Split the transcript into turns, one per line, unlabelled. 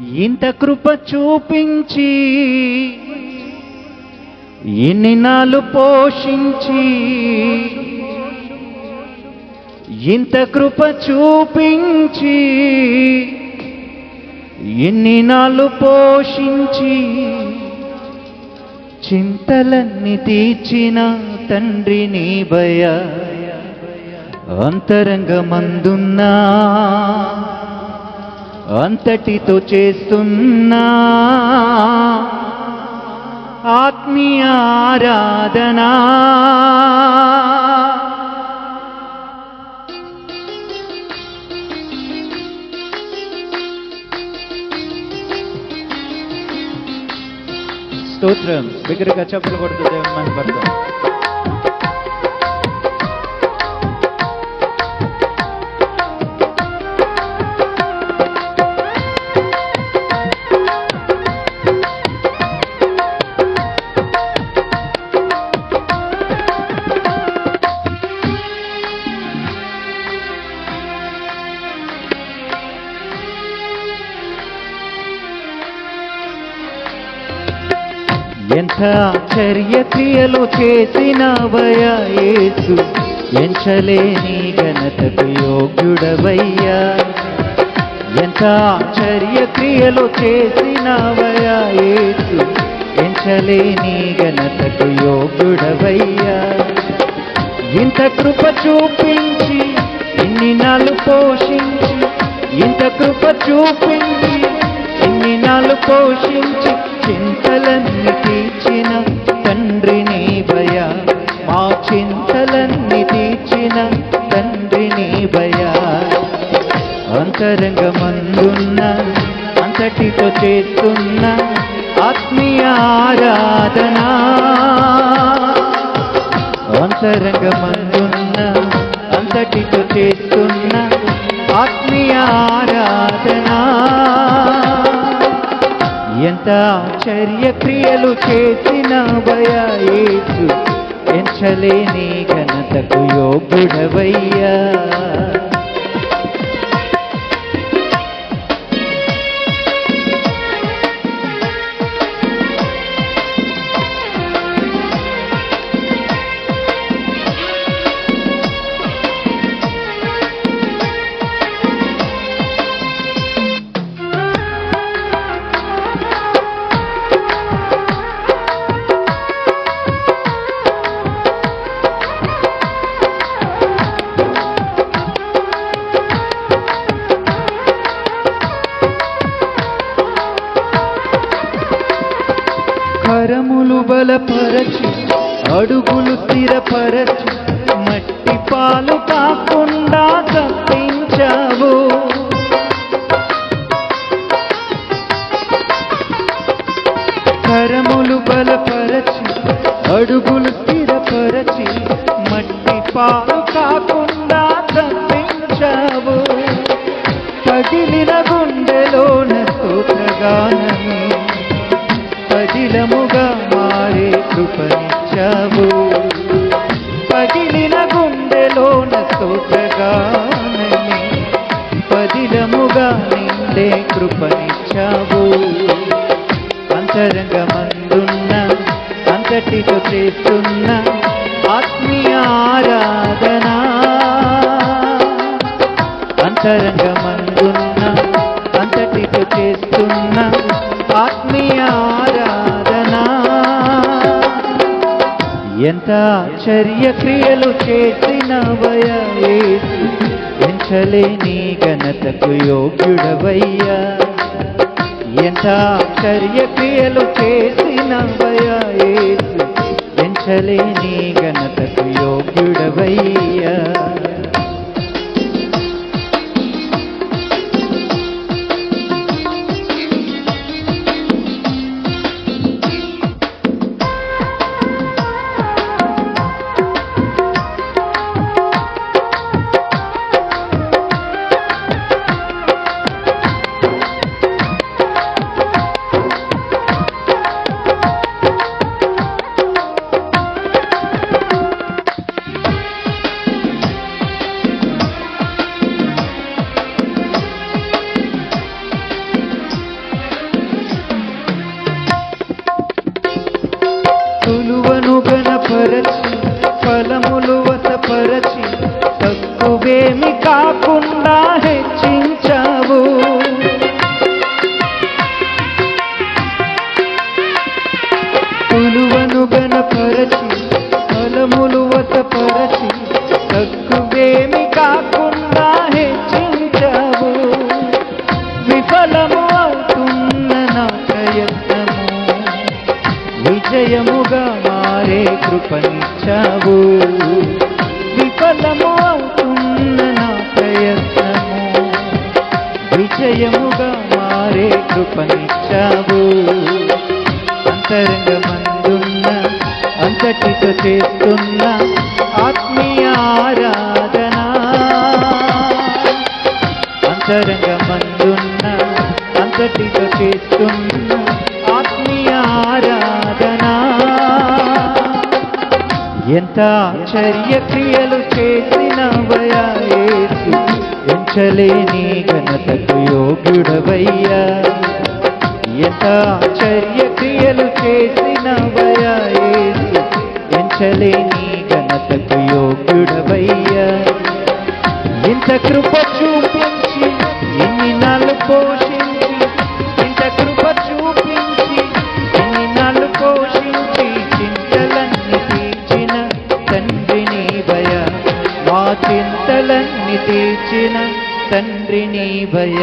ఇంత కృప చూపించి ఇన్ని నాలు పోషించి ఇంత కృప చూపించి ఇన్ని నాలు పోషించి చింతలన్నీ తీర్చిన తండ్రి నీ భయ అంతరంగమందున్నా. అంతటితో చేస్తున్నా. ఆత్మీయ ఆరాధనా. స్తోత్రం బిగ్గరగా చెప్పులు కొడుతూ మన పడతాం ఎంత ఆశ్చర్య క్రియలు చేసినవయ యేసు? ఎంచలేని ఘనతకు యోగ్యుడవయ్యా. ఎంత ఆశ్చర్య క్రియలు చేసినవయ యేసు? ఎంచలేని ఘనతకు యోగ్యుడవయ్యా. ఇంత కృప చూపించి ఇన్ని నాలు పోషించి ఇంత కృప చూపించి ఇన్ని నాలు పోషించి చింతలన్నీ తీర్చిన తండ్రి నీ భయ. మా చింతలన్నీ తీర్చిన తండ్రి నీ భయ. అంతరంగమందున్న అంతటితో చేస్తున్న ఆత్మీయ ఆరాధనా. అంతరంగమందున్న అంతటితో చేస్తున్న ఆత్మీయ ఆరాధన. ఎంత ఆశ్చర్య క్రియలు చేసిన భయేసు ఎంచలేని ఘనతకు యోగుడవయ్యా కరములు బలపరచు అడుగులు స్థిరపరచు మట్టి పాలు కాకుండా తప్పించావు కరములు బలపరచి అడుగులు స్థిరపరచి మట్టి పాలు కాకుండా తప్పించావు పగిలిన స్తోత్రగానమే పదిలముగా నిండే కృపనిచ్చావు. అంతరంగమందున్న అంతటితో చేస్తున్న ఆత్మీయ ఆరాధన. అంతరంగమందున్న ఎంత ఆశ్చర్య క్రియలు చేసిన ఎంచలేని ఘనతకు యోగ్యుడవయ్యా. ఎంత ఆశ్చర్య క్రియలు చేసిన ఎంచలేని విఫలము అవుతున్న నా ప్రయత్నము. విజయముగా మారే కృపనిచ్చావు. అంతరంగమందున్న అంతటితో చేస్తున్న ఆత్మీయ ఆరాధన. అంతరంగమందున్న అంతటితో చేస్తున్న ఎంత ఆశ్చర్య క్రియలు చేసినవయా యేసు. ఎంచలేని ఘనతకు యోగ్యుడవయ్యా. ఎంత ఆశ్చర్య క్రియలు చేసినవయా యేసు. ఎంచలేని ఘనతకు యోగ్యుడవయ్యా. ఇంత కృప తీర్చిన తండ్రిని భయ.